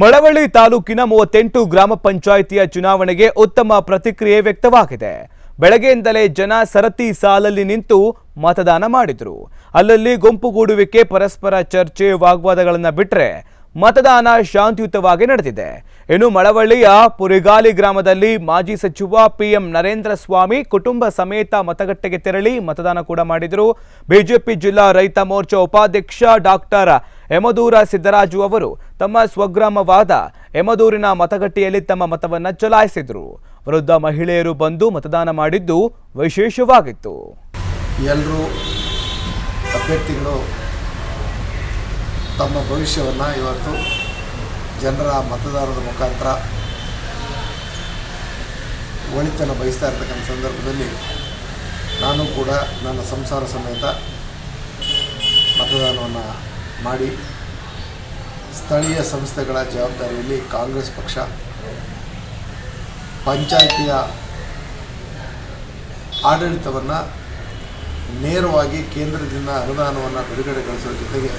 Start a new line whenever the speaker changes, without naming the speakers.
ಮಳವಳ್ಳಿ ತಾಲೂಕಿನ ಮೂವತ್ತೆಂಟು ಗ್ರಾಮ ಪಂಚಾಯಿತಿಯ ಚುನಾವಣೆಗೆ ಉತ್ತಮ ಪ್ರತಿಕ್ರಿಯೆ ವ್ಯಕ್ತವಾಗಿದೆ. ಬೆಳಗ್ಗೆಯಿಂದಲೇ ಜನ ಸರತಿ ಸಾಲಲ್ಲಿ ನಿಂತು ಮತದಾನ ಮಾಡಿದರು. ಅಲ್ಲಲ್ಲಿ ಗುಂಪುಗೂಡುವಿಕೆ, ಪರಸ್ಪರ ಚರ್ಚೆ, ವಾಗ್ವಾದಗಳನ್ನು ಬಿಟ್ರೆ ಮತದಾನ ಶಾಂತಿಯುತವಾಗಿ ನಡೆದಿದೆ. ಇನ್ನು ಮಳವಳ್ಳಿಯ ಪುರಿಗಾಲಿ ಗ್ರಾಮದಲ್ಲಿ ಮಾಜಿ ಸಚಿವ ಪಿಎಂ ನರೇಂದ್ರ ಸ್ವಾಮಿ ಕುಟುಂಬ ಸಮೇತ ಮತಗಟ್ಟೆಗೆ ತೆರಳಿ ಮತದಾನ ಕೂಡ ಮಾಡಿದರು. ಬಿಜೆಪಿ ಜಿಲ್ಲಾ ರೈತ ಮೋರ್ಚಾ ಉಪಾಧ್ಯಕ್ಷ ಡಾಕ್ಟರ್ ಯಮದೂರ ಸಿದ್ದರಾಜು ಅವರು ತಮ್ಮ ಸ್ವಗ್ರಾಮವಾದ ಯಮದೂರಿನ ಮತಗಟ್ಟೆಯಲ್ಲಿ ತಮ್ಮ ಮತವನ್ನು ಚಲಾಯಿಸಿದರು. ವೃದ್ಧ ಮಹಿಳೆಯರು ಬಂದು ಮತದಾನ ಮಾಡಿದ್ದು ವಿಶೇಷವಾಗಿತ್ತು.
ಎಲ್ಲರೂ ಅಭ್ಯರ್ಥಿಗಳು ತಮ್ಮ ಭವಿಷ್ಯವನ್ನು ಇವತ್ತು ಜನರ ಮತದಾರರ ಮುಖಾಂತರ ಒಳಿತನ್ನು ಬಯಸ್ತಾ ಇರ್ತಕ್ಕಂಥ ಸಂದರ್ಭದಲ್ಲಿ ನಾನು ಕೂಡ ನನ್ನ ಸಂಸಾರ ಸಮೇತ ಮತದಾನವನ್ನು ಮಾಡಿ ಸ್ಥಳೀಯ ಸಂಸ್ಥೆಗಳ ಜವಾಬ್ದಾರಿಯಲ್ಲಿ ಕಾಂಗ್ರೆಸ್ ಪಕ್ಷ ಪಂಚಾಯಿತಿಯ ಆಡಳಿತವನ್ನು ನೇರವಾಗಿ ಕೇಂದ್ರದಿಂದ ಅನುದಾನವನ್ನು ಬಿಡುಗಡೆಗೊಳಿಸುವ ಜೊತೆಗೆ